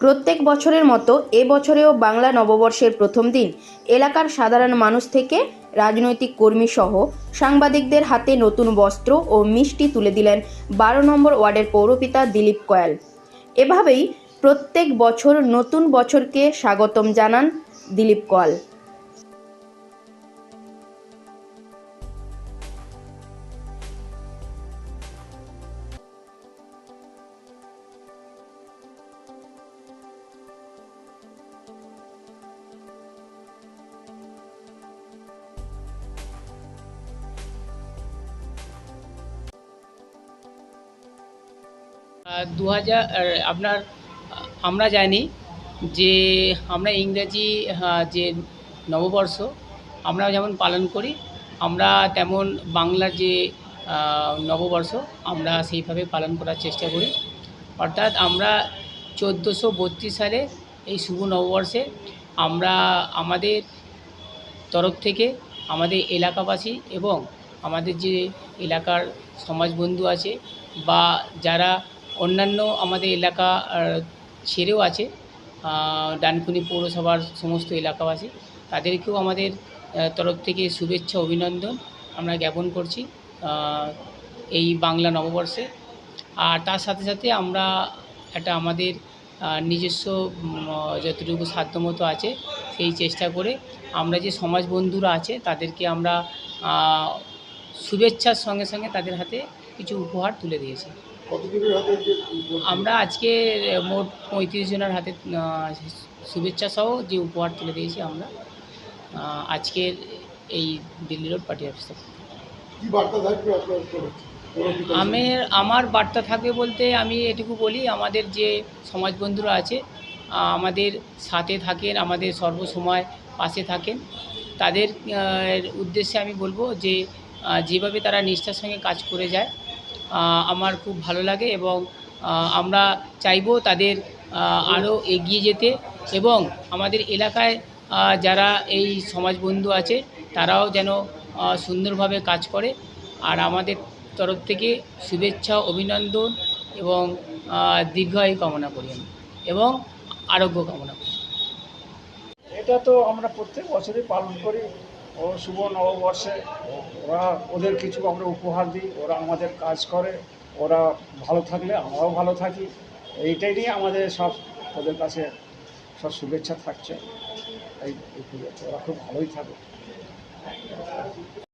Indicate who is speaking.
Speaker 1: প্রত্যেক বছরের মতো এবছরেও বছরেও বাংলা নববর্ষের প্রথম দিন। এলাকার সাধারণ মানুষ থেকে রাজনৈতিক কর্মী সহ সাংবাদিকদের হাতে নতুন বস্ত্র ও মিষ্টি তুলে দিলেন বারো নম্বর ওয়ার্ডের পৌরপিতা দিলীপ কয়াল। এভাবেই প্রত্যেক বছর নতুন বছরকে স্বাগতম জানান দিলীপ কয়াল।
Speaker 2: দু হাজার আপনার, আমরা জানি যে আমরা ইংরেজি যে নববর্ষ, আমরা যেমন পালন করি, আমরা তেমন বাংলার যে নববর্ষ, আমরা সেইভাবে পালন করার চেষ্টা করি। অর্থাৎ আমরা চোদ্দোশো বত্রিশ সালে এই শুভ নববর্ষে আমরা আমাদের তরফ থেকে আমাদের এলাকাবাসী এবং আমাদের যে এলাকার সমাজবন্ধু আছে বা যারা অন্যান্য আমাদের এলাকা ছেড়েও আছে। ডানকুনি পৌরসভার সমস্ত এলাকাবাসী, তাদেরকেও আমাদের তরফ থেকে শুভেচ্ছা, অভিনন্দন আমরা জ্ঞাপন করছি এই বাংলা নববর্ষে। আর তার সাথে সাথে আমরা একটা আমাদের নিজস্ব যতটুকু সাধ্যমতো আছে, সেই চেষ্টা করে আমরা যে সমাজ বন্ধুরা আছে, তাদেরকে আমরা শুভেচ্ছার সঙ্গে সঙ্গে তাদের হাতে কিছু উপহার তুলে দিয়েছি। আমরা আজকে মোট পঁয়ত্রিশ জনের হাতে শুভেচ্ছা সহ যে উপহার তুলে দিয়েছি আমরা আজকের এই দিল্লি রোড পার্টি অফিস? আমি আমার বার্তা থাকবে বলতে আমি এটুকু বলি আমাদের যে সমাজ বন্ধুরা আছে আমাদের সাথে থাকেন আমাদের সর্বসময় পাশে থাকেন তাদের উদ্দেশ্যে আমি বলব যে যেভাবে তারা নিষ্ঠার সঙ্গে কাজ করে যায় আমার খুব ভালো লাগে এবং আমরা চাইব তাদের আরও এগিয়ে যেতে এবং আমাদের এলাকায় যারা এই সমাজ বন্ধু আছে তারাও যেন সুন্দরভাবে কাজ করে। আর আমাদের তরফ থেকে শুভেচ্ছা, অভিনন্দন এবং দীর্ঘায়ু কামনা করি আমি এবং আরোগ্য কামনা করি।
Speaker 3: এটা তো আমরা প্রত্যেক বছরই পালন করি। ও শুভ নববর্ষে ওরা, ওদের কিছু আমরা উপহার দিই, ওরা আমাদের কাজ করে, ওরা ভালো থাকলে আমরাও ভালো থাকি। এইটাই নিয়ে আমাদের সব, ওদের কাছে সব শুভেচ্ছা থাকছে। এই ওরা খুব ভালোই থাকে